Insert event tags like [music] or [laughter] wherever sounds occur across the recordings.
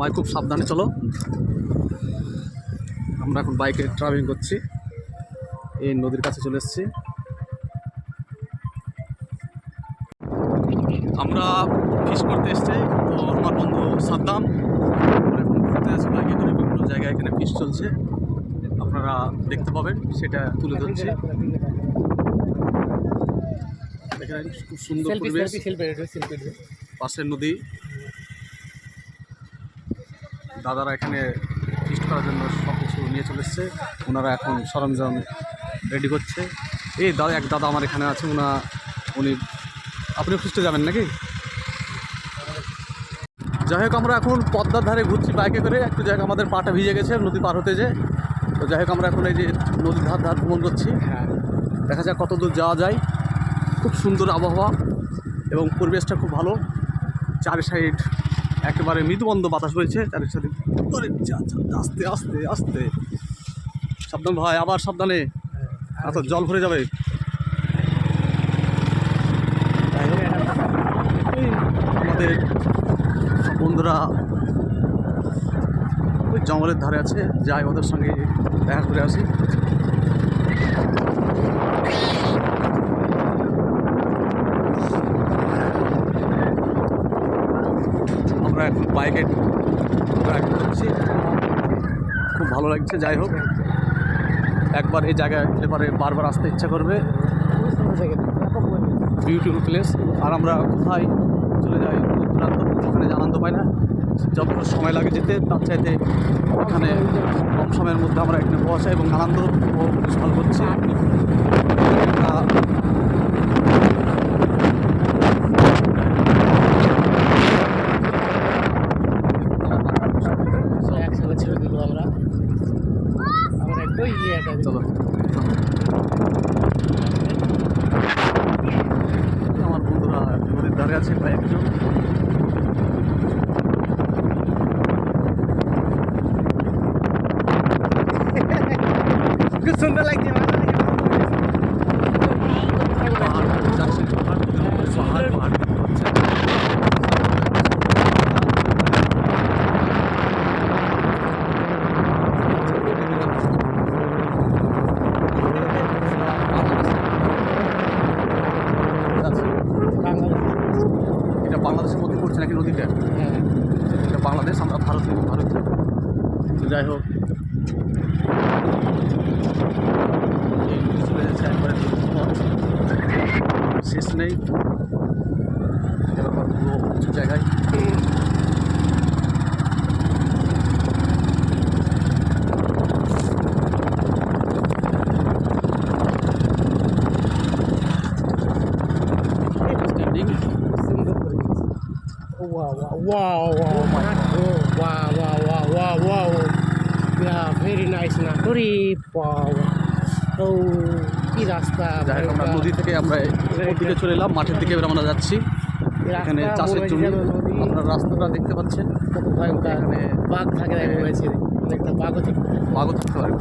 ভাই খুব সাবধানে চলো। আমরা এখন বাইকে ট্রাভেলিং করছি। এই নদীর কাছে চলে এসেছি। আমরা ফিশ করতে এসেছি। তো আমার বন্ধু সাদ্দাম আমরা এখন ঘুরতে আছি বাইকে করে বিভিন্ন জায়গায় এখানে ফিশ চলছে। আপনারা দেখতে পাবেন সেটা তুলে ধরছি। এখানে খুব সুন্দর পরিবেশ। পাশের নদী। দাদারা এখানে ফিস্ট করার জন্য সব কিছু নিয়ে চলে এসছে। ওনারা এখন সরঞ্জাম রেডি করছে। এই দাদা এক দাদা আমার এখানে আছে ওনা উনি আপনি ফিস্টে যাবেন নাকি? যাই হোক আমরা এখন পদ্মার ধারে ঘুরছি বাইকে করে। একটু জায়গা আমাদের পাটা ভিজে গেছে নদী পার হতে যে। তো যাই হোক আমরা এখন এই যে নদীর ধার ধার ভ্রমণ করছি। হ্যাঁ। দেখা যাক কত দূর যাওয়া যায়। খুব সুন্দর আবহাওয়া এবং পরিবেশটা খুব ভালো। চারি সাইড একেবারে মৃদুবন্ধ বাতাস বইছে যা, যা, আস্তে আস্তে আস্তে। সাবধান ভাই আবার সাবধানে। এত জল ভরে যাবে। আমাদের বন্ধুরা ওই জঙ্গলের ধারে আছে যাই ওদের সঙ্গে দেখা করে আসি আমরা এখন বাইকে করছি। খুব ভালো লাগছে, যাই হোক। একবার এই জায়গায় এবারে বারবার আসতে ইচ্ছা করবে। বিউটিফুল প্লেস আর আমরা কোথায় চলে যাই? ওখানে আনন্দ পাই না। যতটা সময় লাগে যেতে, তার চাইতে ওখানে কম সময়ের মধ্যে আমরা এখানে পৌঁছাই এবং আনন্দ উপভোগ করছি আহ, একসাথে ছেড়ে দিল আমরা আমরা একটু ইয়ে একটা চলো আমার বন্ধুরা নদীর ধারে আছে কয়েকজন [laughs] সুন্দর লাগছে পাহাড় যাচ্ছে পাহাড় পাহাড় পাহাড় দেখতে পাচ্ছেন। আচ্ছা, এটা বাংলাদেশের মধ্যে পড়ছে নাকি নদীটা হ্যাঁ এটা বাংলাদেশ আমরা ভারত ভারত তো যাই হোক। চলে যাচ্ছে একবারে। শেষ নেই। এরকম পুরো উঁচু জায়গায়। wow wow wow wow my god wow wow wow wow wow yeah very nice না বাবা ও কি রাস্তা আমরা। নদী থেকে আমরা দিকে চলে এলাম মাঠের দিকে আমরা যাচ্ছি। এখানে চাষের জমি। আপনারা রাস্তাটা দেখতে পাচ্ছেন। এখানে বাঘ থাকে একটা বাঘও থাকে বাঘও থাকতে পারে।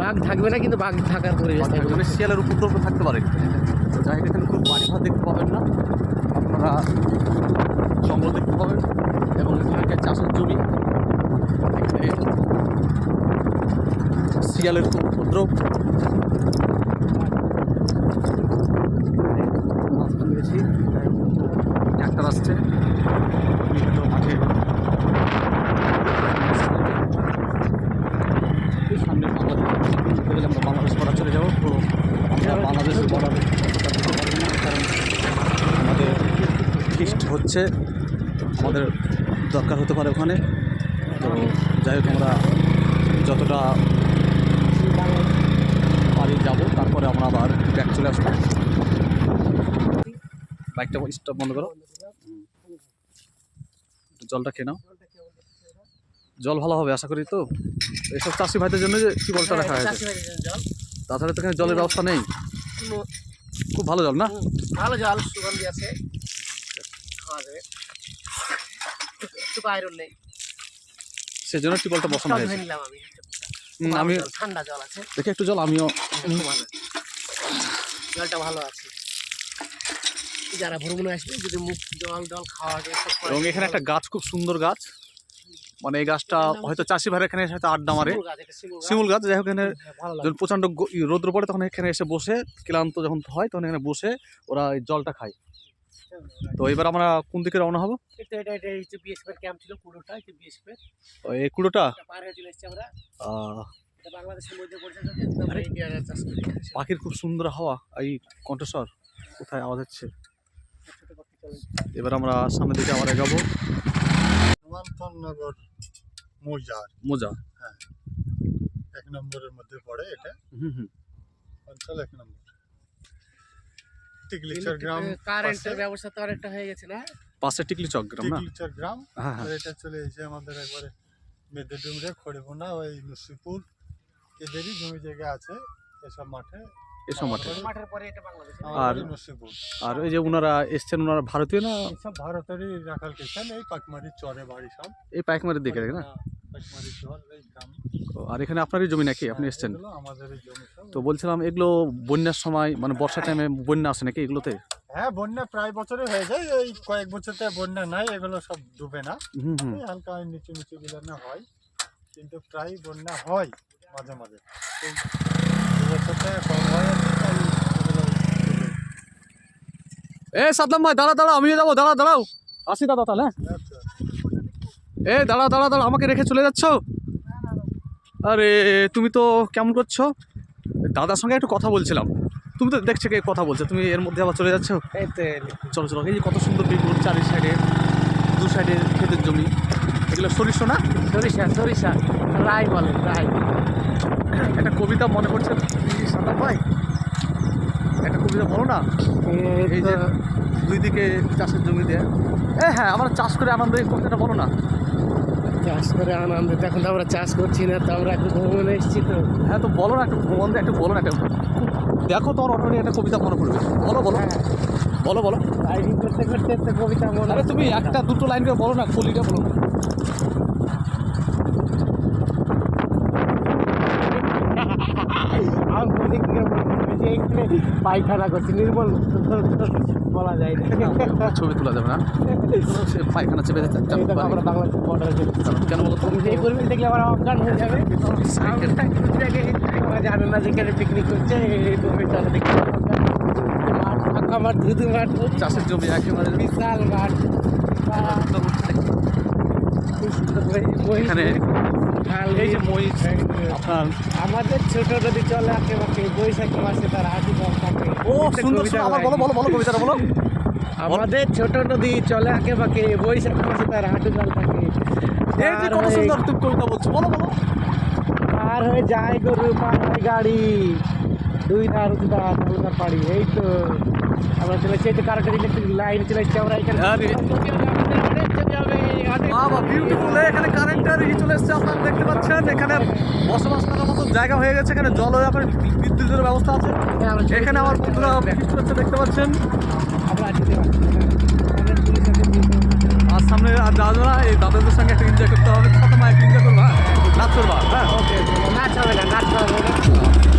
বাঘ থাকবে না কিন্তু বাঘ থাকার পরিবেশ থাকবে। মানে শিয়ালের উপদ্রব থাকতে পারে। যাই এখানে খুব বাড়ি ঘর দেখতে পাবেন না। আপনারা জঙ্গল দেখতে পাবেন। এবং এখানে চাষের জমি। এখানে শিয়ালের খুব উপদ্রব। দিয়েছি আসছে। মাঠে। বাংলাদেশ। আমরা বাংলাদেশ চলে যাব তো আমরা কারণ আমাদের হচ্ছে। আমাদের দরকার হতে পারে ওখানে। তো যাই হোক, আমরা যতটা পারি যাব তারপরে আমরা আবার ব্যাক চলে আসব। বাইকটা স্টপ বন্ধ করো। জলটা খেয়ে নাও। জল ভালো হবে আশা করি তো। এসব চাষি ভাইদের জন্য যে টিউবওয়েলটা রাখা হয়েছে তাছাড়া তো এখানে জলের ব্যবস্থা নেই। খুব ভালো জল না? ভালো জল সুগন্ধি আছে। খাওয়া যাবে। একটু আয়রন নেই। সেই জন্য টিউবওয়েলটা বসানো হয়েছে। আমি ঠান্ডা জল আছে। দেখি একটু জল আমিও। জলটা ভালো আছে। যারা ভ্রমণে আসবে যদি মুখ জল জল খাওয়া এবং এখানে একটা গাছ খুব সুন্দর গাছ। মানে এই গাছটা হয়তো চাষি ভাইয়ের এখানে এসে হয়তো আড্ডা মারে। শিমুল গাছ, যাই হোক এখানে হ্যাঁ। যখন প্রচণ্ড রৌদ্র পড়ে তখন এখানে এসে বসে ক্লান্ত যখন হয় তখন এখানে বসে ওরা এই জলটা খায়। তো এবার আমরা কোন দিকে রওনা হব? এটা এটা এটা হচ্ছে বিএসএফ এর ক্যাম্প ছিল কুড়োটা এটা বিএসএফ এর। এই কুড়োটা? এটা পার হয়ে চলে এসেছি আমরা। বাংলাদেশের মধ্যে পড়ছে তো আমরা ইন্ডিয়ার পাখির খুব সুন্দর হাওয়া এই কণ্ঠস্বর কোথায় আওয়াজ হচ্ছে? এবার আমরা সামনের দিকে আবার এগাবো। নগর মৌজার মোজা। এক নম্বরের মধ্যে পড়ে এটা। হুম হুম। অঞ্চল এক নম্বর। টিকলিচর গ্রাম কারেন্টের ব্যবস্থা তো অনেকটা হয়ে গেছে না? পাশে গ্রাম না? টিকলিচর গ্রাম হ্যাঁ হ্যাঁ। আর এটা চলে এসে আমাদের একবারে খড়িবোনা ওই নসিপুর এদেরই জমি জায়গা আছে এসব মাঠে। এসব মাঠে। মাঠের পরে এটা বাংলাদেশ। আর- আর আর যে ওনারা এসছেন ওনারা ভারতীয় না? সব ভারতেরই রাখাল কিষান এই পাকমারির চরে বাড়ি সব। এই পাইকমারির দিকে না? আর এখানে আপনারই জমি নাকি? আপনি এসছেন? তো বলছিলাম এগুলো বন্যার সময় মানে বর্ষা টাইমে বন্যা আসে নাকি এগুলোতে? হ্যাঁ বন্যা প্রায় বছরই হয়ে যায়। এই কয়েক বছরতে বন্যা নাই এগুলো সব ডুবে না। হালকা নিচু নিচু গুলো হয় কিন্তু প্রায় বন্যা হয় মাঝে মাঝে। হয়। এ সাদ্দাম ভাই দাঁড়া দাঁড়া আমিও যাব দাঁড়া দাঁড়াও। আসি দাদা তাহলে হ্যাঁ? এ দাঁড়া দাঁড়া দাঁড়া আমাকে রেখে চলে যাচ্ছ? আরে তুমি তো কেমন করছ? দাদার সঙ্গে একটু কথা বলছিলাম। তুমি তো দেখছ কে কথা বলছে তুমি এর মধ্যে আবার চলে যাচ্ছ? চলো চলো এই যে কত সুন্দর বিপুল চারি সাইডে দু সাইডে ক্ষেতের জমি। এগুলো সরিষা না? সরিষা সরিষা রায় বলে রাই। একটা কবিতা মনে পড়ছে সাদা ভাই একটা কবিতা বলো না। এই যে দুই দিকে চাষের জমি দিয়ে। এ হ্যাঁ আমরা চাষ করে আনন্দ এই কথাটা বলো না। চাষ করে আনন্দ এখন তো আমরা চাষ করছি না তো আমরা একটু ভ্রমণে এসেছি তো। হ্যাঁ তো বলো না একটু ভ্রমণ দিয়ে একটু বলো না একটা। দেখো তোমার অটো নিয়ে একটা কবিতা মনে পড়বে। বলো বলো। হ্যাঁ। বলো বলো। করতে করতে একটা কবিতা মনে তুমি একটা দুটো লাইন করে বলো না কলিটা বলো না আমি বলি কি করে বলব? ওই যে এখানে পায়খানা করছি নির্মল বলা যায় না। ছবি তোলা যাবে না? সে পায়খানা চেপে এই দেখো আমরা বাংলাদেশ বর্ডারে কেন বলো তো? যে করবেন দেখলে আবার অজ্ঞান হয়ে যাবে। আমরা জানে না যেখানে পিকনিক করছে এই তাহলে দেখতে মাঠ ধুধু মাঠ। চাষের জমি একেবারে বিশাল মাঠ। খুব সুন্দর এখানে এই যে মই আপনার আমাদের ছোট নদী চলে আঁকেবাকে বৈশাখী মাসে তার হাঁটু কম থাকে। ও সুন্দর সুন্দর আবার বলো। বলো বলো কবিতাটা বলো আমাদের ছোট নদী চলে আঁকেবাকে বৈশাখী মাসে তার হাঁটু জল থাকে। এই যে কত হয়ে- সুন্দর তুমি কবিতা বলছো বলো বলো। পার হয়ে যায় গরু পার হয় গাড়ি। দুই ধার উদা তালুকা পাড়ি এই তো আমরা চলেছি এই তো কারেন্টের ইলেকট্রিক লাইন চলেছি আমরা এখানে আরে। চলে যাবে, অনেক বাবা বিউটিফুল এখানে কারেন্টের ই চলে এসছে, আপনারা দেখতে পাচ্ছেন, এখানে বসবাস করার মতো জায়গা হয়ে গেছে, এখানে জল আবার বিদ্যুতের ব্যবস্থা আছে। এখানে আমার বন্ধুরা হচ্ছে, দেখতে পাচ্ছেন। আর সামনে আর যারা এই দাদাদের সঙ্গে একটা এনজয় করতে হবে। সাথে মা একটা এনজয় করবা নাচ করবা হ্যাঁ? নাচ হবে না, নাচ হবে